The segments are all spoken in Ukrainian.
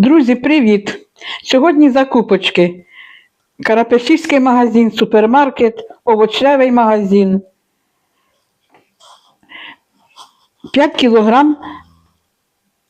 Друзі, привіт! Сьогодні закупочки. Карапешівський магазин, супермаркет, овочевий магазин. 5 кілограм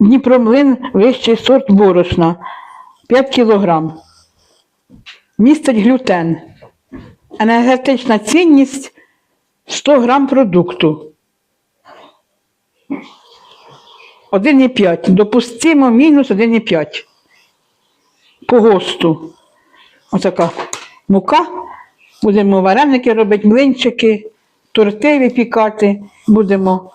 Дніпромлин вищий сорт борошна. 5 кілограм. Містить глютен. Енергетична цінність 100 грам продукту. 1,5. Допустимо мінус 1,5. По ГОСТу. Отака мука. Будемо вареники робити, млинчики, торти випікати. Будемо.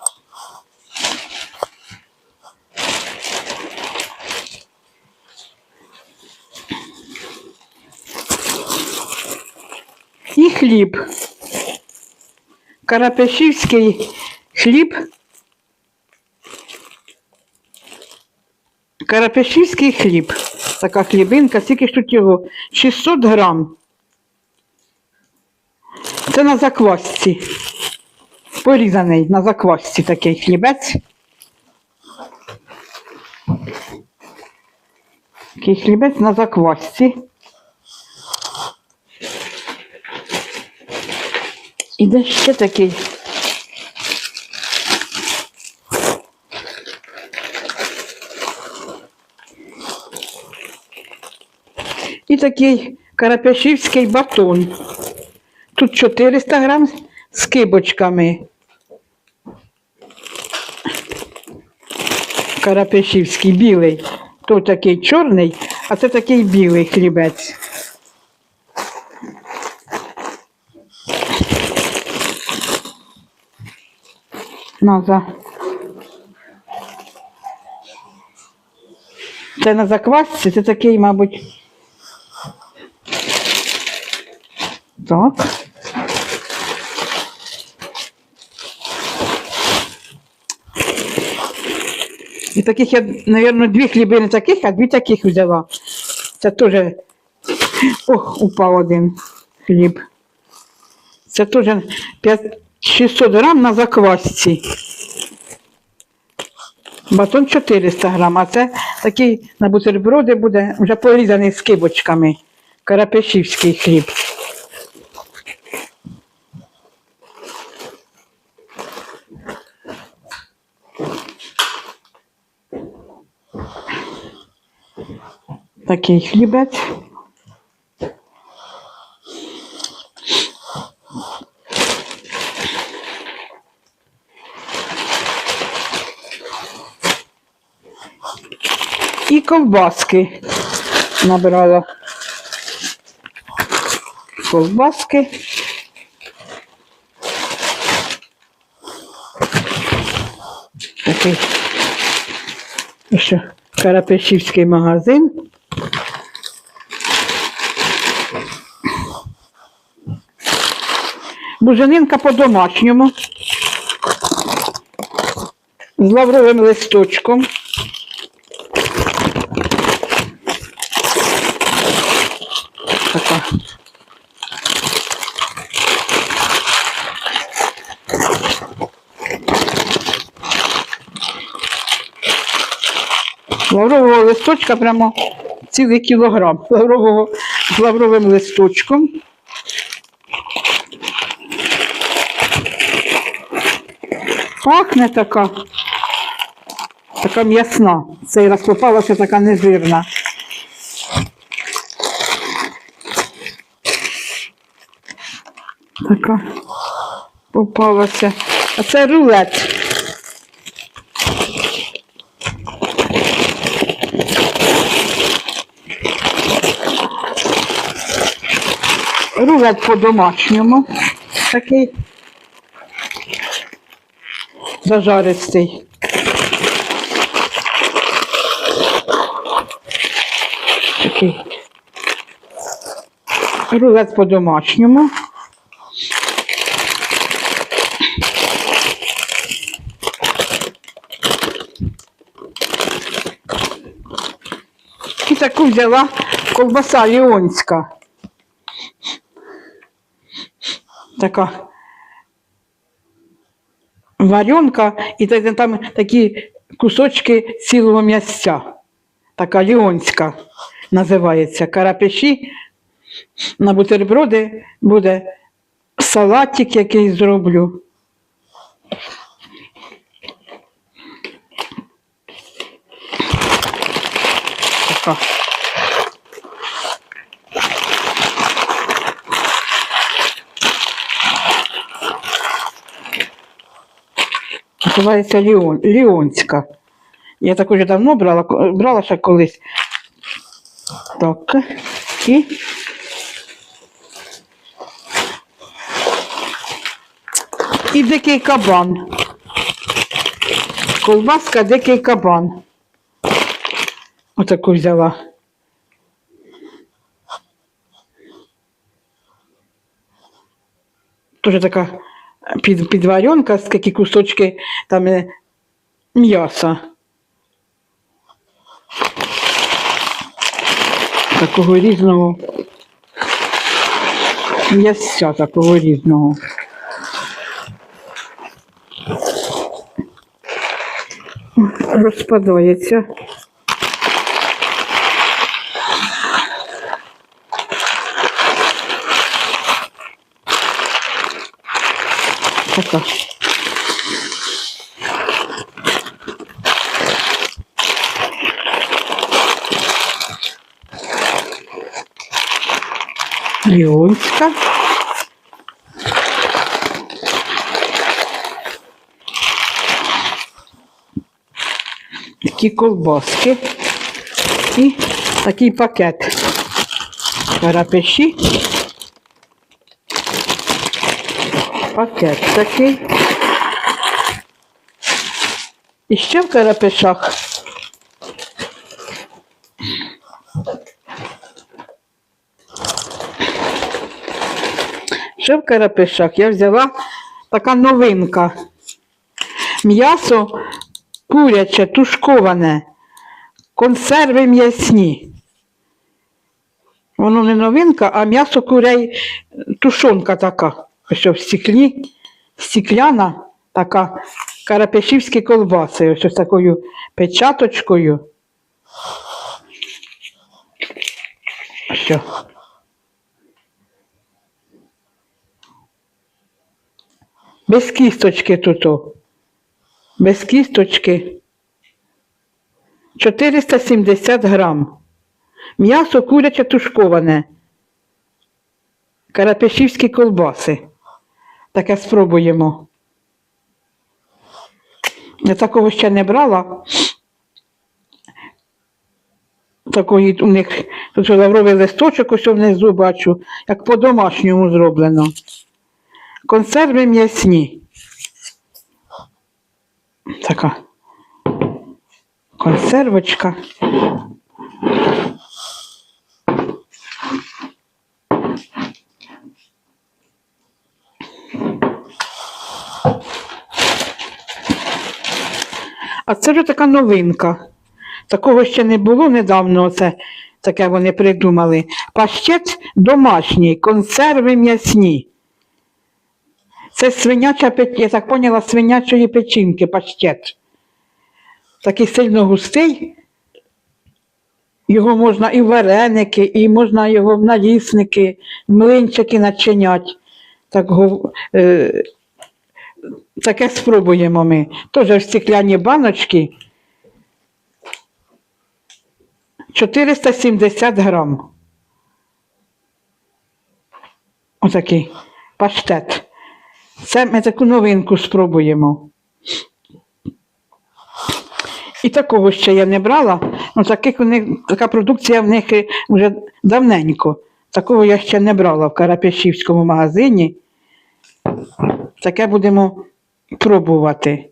І хліб. Карапешівський хліб. Карапешівський хліб. Така хлібинка, скільки ж тут його? 600 грам. Це на заквасці. Порізаний на заквасці такий хлібець. Такий хлібець на заквасці. І де ще такий. І такий карапяшівський батон. Тут 400 грам з кибочками. Карапяшівський білий. То такий чорний, а це такий білий хлібець. Наза. Це на заквасці, це такий, мабуть. Так. І таких я, мабуть, дві хлібини таких, а дві таких взяла. Це теж. Ох, упав один хліб. Це теж 5 600 грам на заквасці. Батон 400 грам, а це такий на бутерброди буде вже порізаний з кибочками. Карапешівський хліб. Такий хлібець. І ковбаски набрала. Ковбаски. Такий що Карапешівський магазин. Буженинка по-домашньому. З лавровим листочком. Така. Лаврового листочка прямо цілий кілограм. Лаврового, з лавровим листочком. Пахне така. Така м'ясна. Цей раз попалася така нежирна. Така попалася. А це рулет. Рулет по-домашньому. Такий зажаристий. Такий. Рулет по-домашньому. І таку взяла ковбаса ліонська. Така варенка, і там такі кусочки цілого м'ясця. така ліонська називається. Карапеші. На бутерброди буде салатик який зроблю. Така. Називається Ліон, Ліонська. Я так уже давно брала, брала ще колись. Так. І. І дикий кабан. Колбаска дикий кабан. Отаку взяла. Тоже така під, підваренка, такі кусочки там е, м'яса. Такого різного. М'яся такого різного. Розпадається. Така. Леонська. Такі колбаски і такий пакет. Карапеші. Пакет такий. І ще в карапешах. Ще в карапешах я взяла така новинка. М'ясо куряче, тушковане, консерви м'ясні. Воно не новинка, а м'ясо курей тушонка така. Ось що в стеклі, стекляна така карапешівські колбаси. Ось з такою печаточкою. Що? Без кісточки тут. Без кісточки. 470 грам. М'ясо куряче тушковане. Карапешівські колбаси. Таке спробуємо. Я такого ще не брала. Такої у них тут лавровий листочок ось внизу бачу, як по-домашньому зроблено. Консерви м'ясні. Така консервочка. А це вже така новинка. Такого ще не було недавно, оце таке вони придумали. Пащет домашній, консерви м'ясні. Це свиняча я так поняла, свинячої печінки паштет. Такий сильно густий. Його можна і вареники, і можна його в налісники, млинчики начинять. Так, е, таке спробуємо ми. Теж в стекляні баночки. 470 грам. Отакий паштет. Це ми таку новинку спробуємо. І такого ще я не брала. Ну, таких у них, така продукція в них вже давненько. Такого я ще не брала в Карапешівському магазині. Таке будемо пробувати.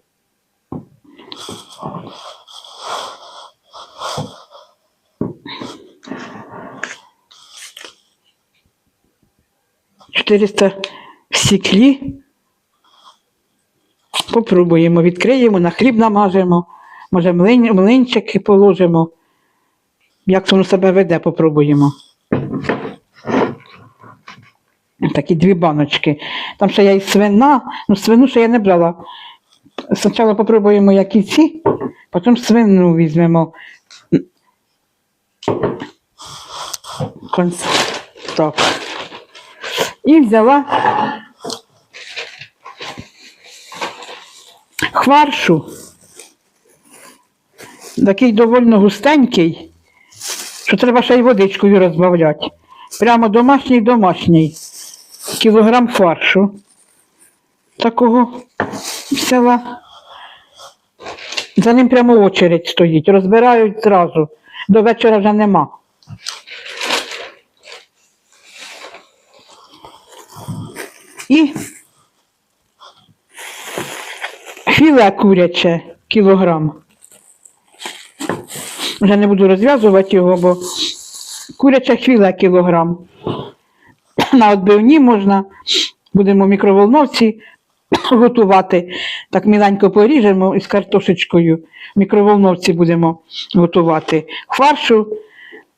Чотириста в. Попробуємо, відкриємо, на хліб намажемо, може млин, млинчики положимо. Як воно себе веде, попробуємо. Такі дві баночки. Там ще є і свина, ну свину ще я не брала. Спочатку попробуємо які ці, потім свину візьмемо. Так. І взяла хваршу. Такий доволі густенький, що треба ще й водичкою розбавляти. Прямо домашній домашній. Кілограм фаршу. Такого взяла. За ним прямо очередь стоїть, розбирають зразу. До вечора вже нема. І філе куряче кілограм. Вже не буду розв'язувати його, бо куряче філе кілограм. На відбивні можна, будемо в мікроволновці готувати. Так міленько поріжемо із картошечкою. В мікроволновці будемо готувати. Фаршу,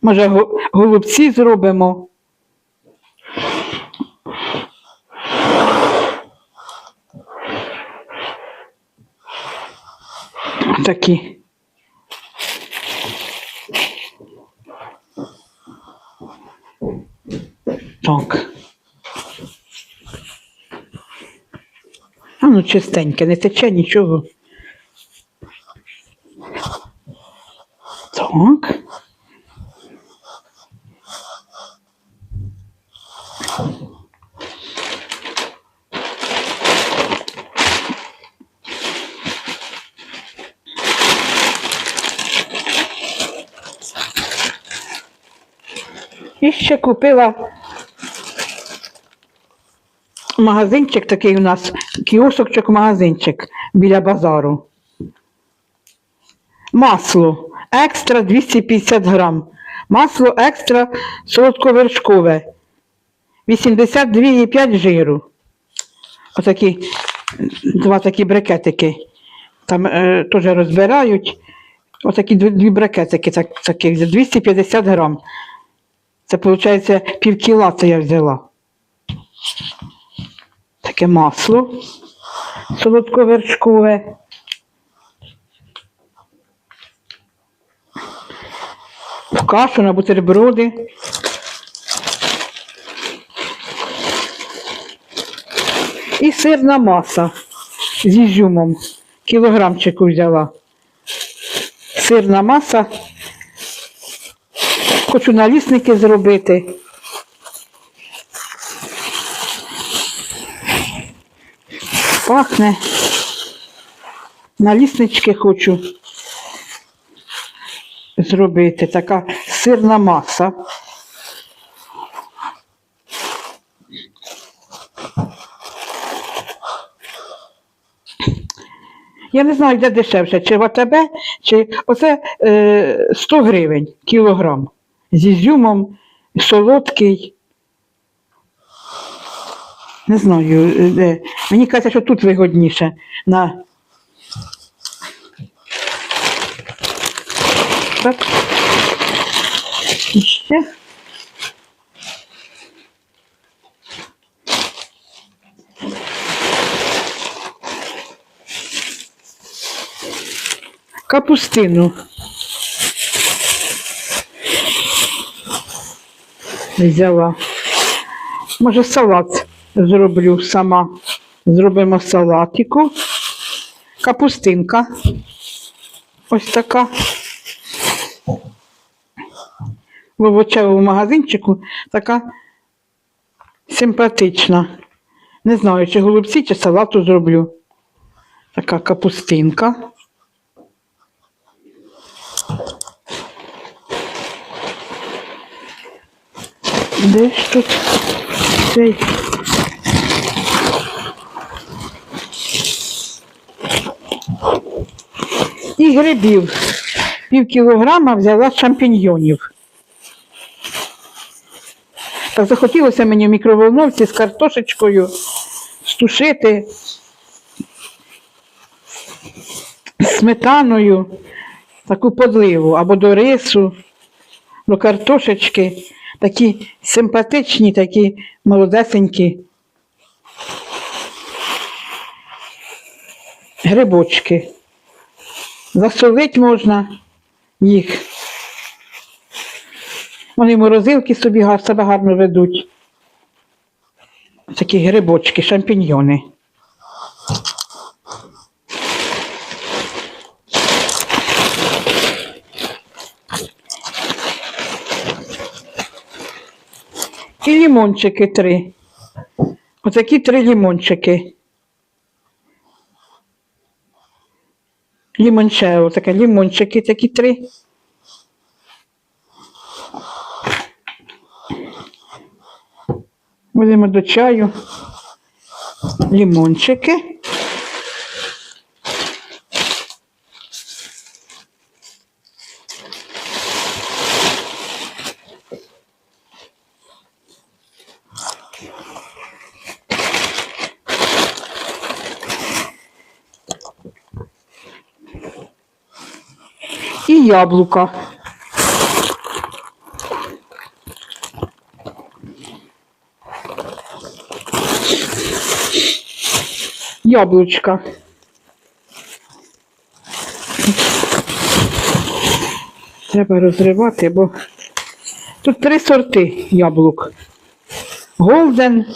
може, голубці зробимо. Такі. Так. А ну чистеньке, не тече нічого. Так. І ще купила магазинчик такий у нас, кіосочок магазинчик біля базару. Масло екстра 250 грам. Масло екстра солодковершкове. 82,5 жиру. Отакі два такі брикетики. Там е, теж розбирають. Отакі дві, брикетики так, таких, за 250 грам. Це виходить пів кіла це я взяла. Таке масло солодковершкове. В кашу на бутерброди. І сирна маса з ізюмом. Кілограмчику взяла. Сирна маса. Хочу налісники зробити. Пахне. Наліснички хочу зробити. Така сирна маса. Я не знаю, де дешевше, чи в АТБ, чи оце е, 100 гривень кілограм. З ізюмом, солодкий. Не знаю, е, де. Мені кажеться, що тут вигодніше. На... Так. Ще. Капустину. Взяла. Може, салат зроблю сама. Зробимо салатику. Капустинка. Ось така. В овочевому магазинчику така симпатична. Не знаю, чи голубці, чи салату зроблю. Така капустинка. Де ж тут цей? І грибів. Пів кілограма взяла шампіньйонів. Так захотілося мені в мікроволновці з картошечкою стушити сметаною, таку подливу або до рису, до картошечки. Такі симпатичні, такі молодесенькі грибочки. Засолити можна їх. Вони морозилки собі себе гарно ведуть. Такі грибочки, шампіньйони. І лімончики три. Отакі три лімончики. Лімончео, таке лімончики такі три. Будемо до чаю. Лімончики. І яблука. Яблучка. Треба розривати, бо тут три сорти яблук. Голден.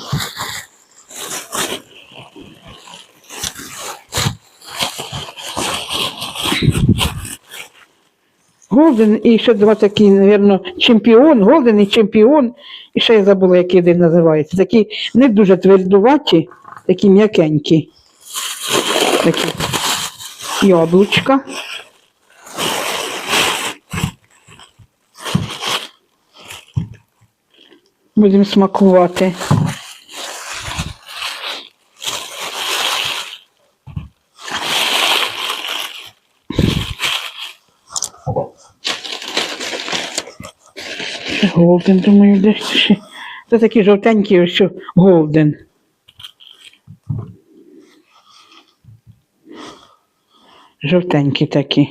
Голден і ще два такі, мабуть, чемпіон, голден і чемпіон. І ще я забула, який один називається. Такі не дуже твердуваті, такі м'якенькі. Такі яблучка. Будемо смакувати. Голден, думаю, десь ще. Це такі жовтенькі, що голден. Жовтенькі такі.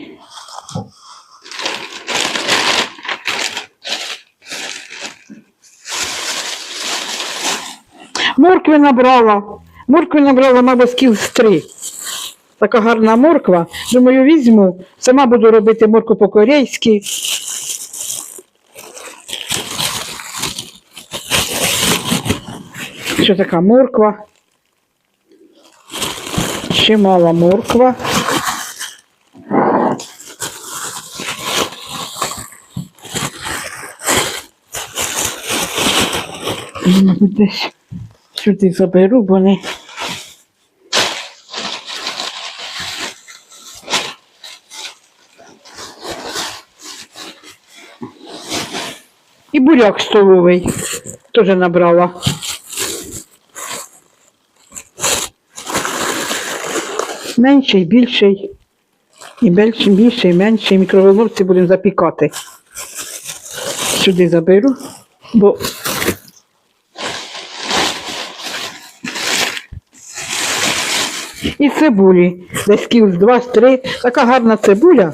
Моркви набрала. Моркви набрала, мабуть, скіл з три. Така гарна морква. Думаю, візьму. Сама буду робити морку по-корейськи. Що така морква? Чимала морква. Десь сюди заберу, бо не. І буряк столовий теж набрала. Менший, більший. І більший, більший, менший. Мікроволновці будемо запікати. Сюди заберу, бо і цибулі. Десь кіл з два, з три. Така гарна цибуля.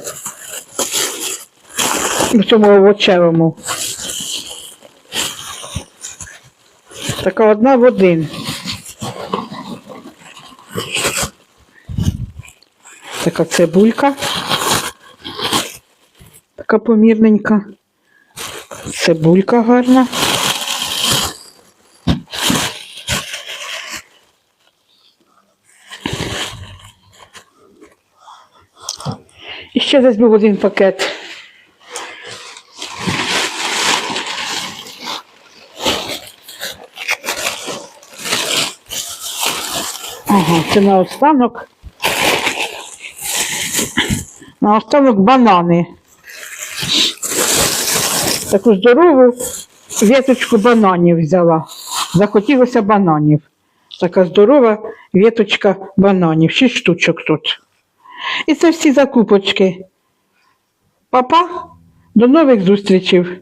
В цьому овочевому. Така одна в один. Така цибулька. Така помірненька. Цибулька гарна. І ще десь був один пакет. Ага, це на останок. На останок банани. Таку здорову віточку бананів взяла. Захотілося бананів. Така здорова віточка бананів. Шість штучок тут. І це всі закупочки. Папа, до нових зустрічей.